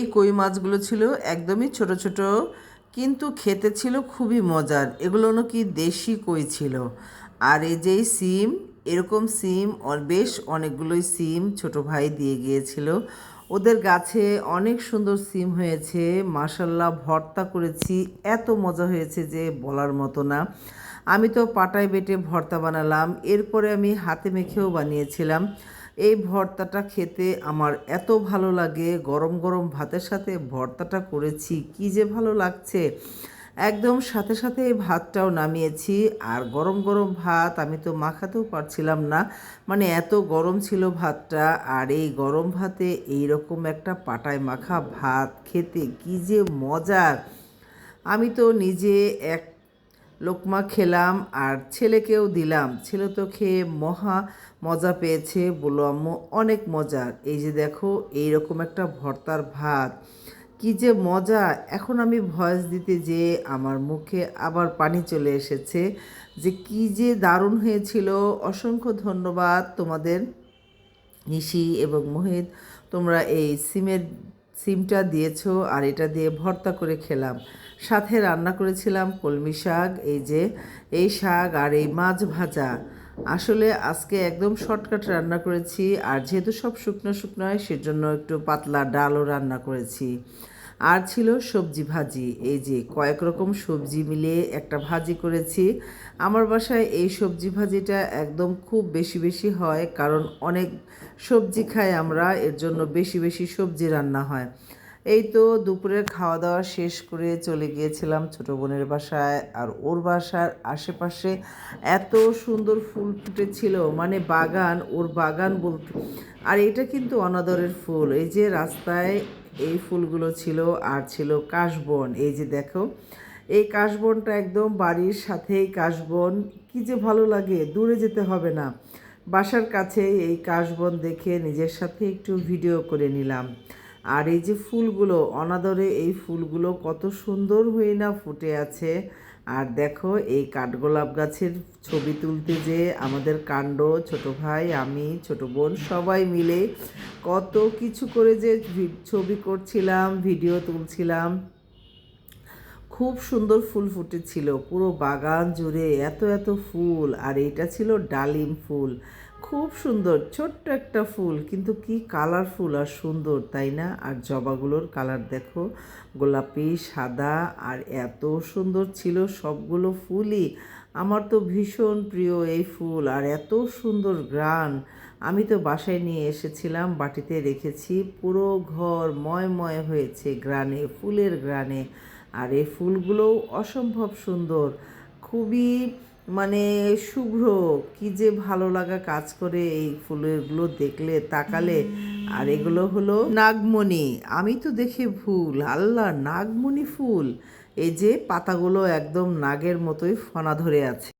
এই কই মাছগুলো ছিল একদমই ছোট ছোট, কিন্তু খেতে ছিল খুবই মজার। এগুলো নাকি দেশি কই ছিল। আর এই যে সিম, এরকম সিম বেশ অনেকগুলোই সিম ছোট ভাই দিয়ে গিয়েছিল। ওদের গাছে অনেক সুন্দর সিম হয়েছে। মাসাল্লাহ ভর্তা করেছি। এত মজা হয়েছে যে বলার মতো না। আমি তো পাটায় বেটে ভর্তা বানালাম, এরপরে আমি হাতে মেখেও বানিয়েছিলাম। এই ভর্তাটা খেতে আমার এত ভালো লাগে, গরম গরম ভাতের সাথে ভর্তাটা করেছি, কি যে ভালো লাগছে। একদম সাথে সাথে এই ভাতটাও নামিয়েছি, আর গরম গরম ভাত আমি তো মাখাতেও পারছিলাম না মানে এত গরম ছিল ভাতটা, আর এই গরম ভাতে এই রকম একটা পাটায় মাখা ভাত খেতে কি যে মজার। আমি তো নিজে এক লোকমা খেলাম আর ছেলেকেও দিলাম। ছেলে তো খেয়ে মহা মজা পেয়েছে। বলল, আম্মু, অনেক মজার এই যে দেখো এই রকম একটা ভর্তার ভাত। কি যে মজা। এখন আমি ভয়েস দিতে যে আমার মুখে আবার পানি চলে এসেছে যে কি যে দারুণ হয়েছিল। অসংখ্য ধন্যবাদ তোমাদের। নিশি এবং মোহিত, তোমরা এই সিমের সিমটা দিয়েছ আর এটা দিয়ে ভর্তা করে খেলাম। সাথে রান্না করেছিলাম কলমি শাক, এই যে এই শাক আর এই মাছ ভাজা। আসলে আজকে একদম শর্টকাট রান্না করেছি আর যেহেতু সব শুকনো শুকনো হয়, সেজন্য একটু পাতলা ডালও রান্না করেছি। আর ছিল সবজি ভাজি। এই যে কয়েক রকম সবজি মিলিয়ে একটা ভাজি করেছি। আমার বাসায় এই সবজি ভাজিটা একদম খুব বেশি বেশি হয় কারণ অনেক সবজি খাই আমরা, এর জন্য বেশি বেশি সবজি রান্না হয়। এই তো দুপুরের খাওয়া দাওয়া শেষ করে চলে গিয়েছিলাম ছোট বোনের বাসায় আর ওর বাসার আশেপাশে এত সুন্দর ফুল ফুটেছিল মানে বাগান, ওর বাগান বলতে, আর এটা কিন্তু অনাদরের ফুল। এই যে রাস্তায় এই ফুলগুলো ছিল আর ছিল কাশবন। এই যে দেখো, এই কাশবনটা একদম বাড়ির সাথেই কাশবন। কি যে ভালো লাগে, দূরে যেতে হবে না। বাসার কাছে এই কাশবন দেখে নিজের সাথে একটু ভিডিও করে নিলাম। আর এই যে ফুলগুলো, অনাদরে এই ফুলগুলো কত সুন্দর হয়ে না ফুটে আছে। আর দেখো, এই কাঠগোলাপ গাছের ছবি তুলতে যে আমাদের কাণ্ড, ছোট ভাই, আমি, ছোট বোন, সবাই মিলে কত কিছু করে যে ছবি করছিলাম, ভিডিও তুলছিলাম। খুব সুন্দর ফুল ফুটেছিল, পুরো বাগান জুড়ে এত এত ফুল, আর এটা ছিল ডালিম ফুল। খুব সুন্দর, ছোট্ট একটা ফুল। কিন্তু কি কালারফুল আর সুন্দর, তাই না? আর জবাগুলোর কালার দেখো, গোলাপি, সাদা, আর এত সুন্দর ছিল সবগুলো ফুলই। আমার তো ভীষণ প্রিয় এই ফুল, আর এত সুন্দর গ্রান আমি তো বাসায় নিয়ে এসেছিলাম, বাটিতে রেখেছি, পুরো ঘর ময় ময় হয়েছে গ্রানে ফুলের গ্রানে আর এই ফুলগুলোও অসম্ভব সুন্দর। খুবই মানে শুভ্র, কি যে ভালো লাগা কাজ করে এই ফুলেরগুলো দেখলে, তাকালে। আর এগুলো হলো নাগমণি। আমি তো দেখে ভুল, আল্লাহ, নাগমণি ফুল। এই যে পাতাগুলো একদম নাগের মতোই ফনা ধরে আছে।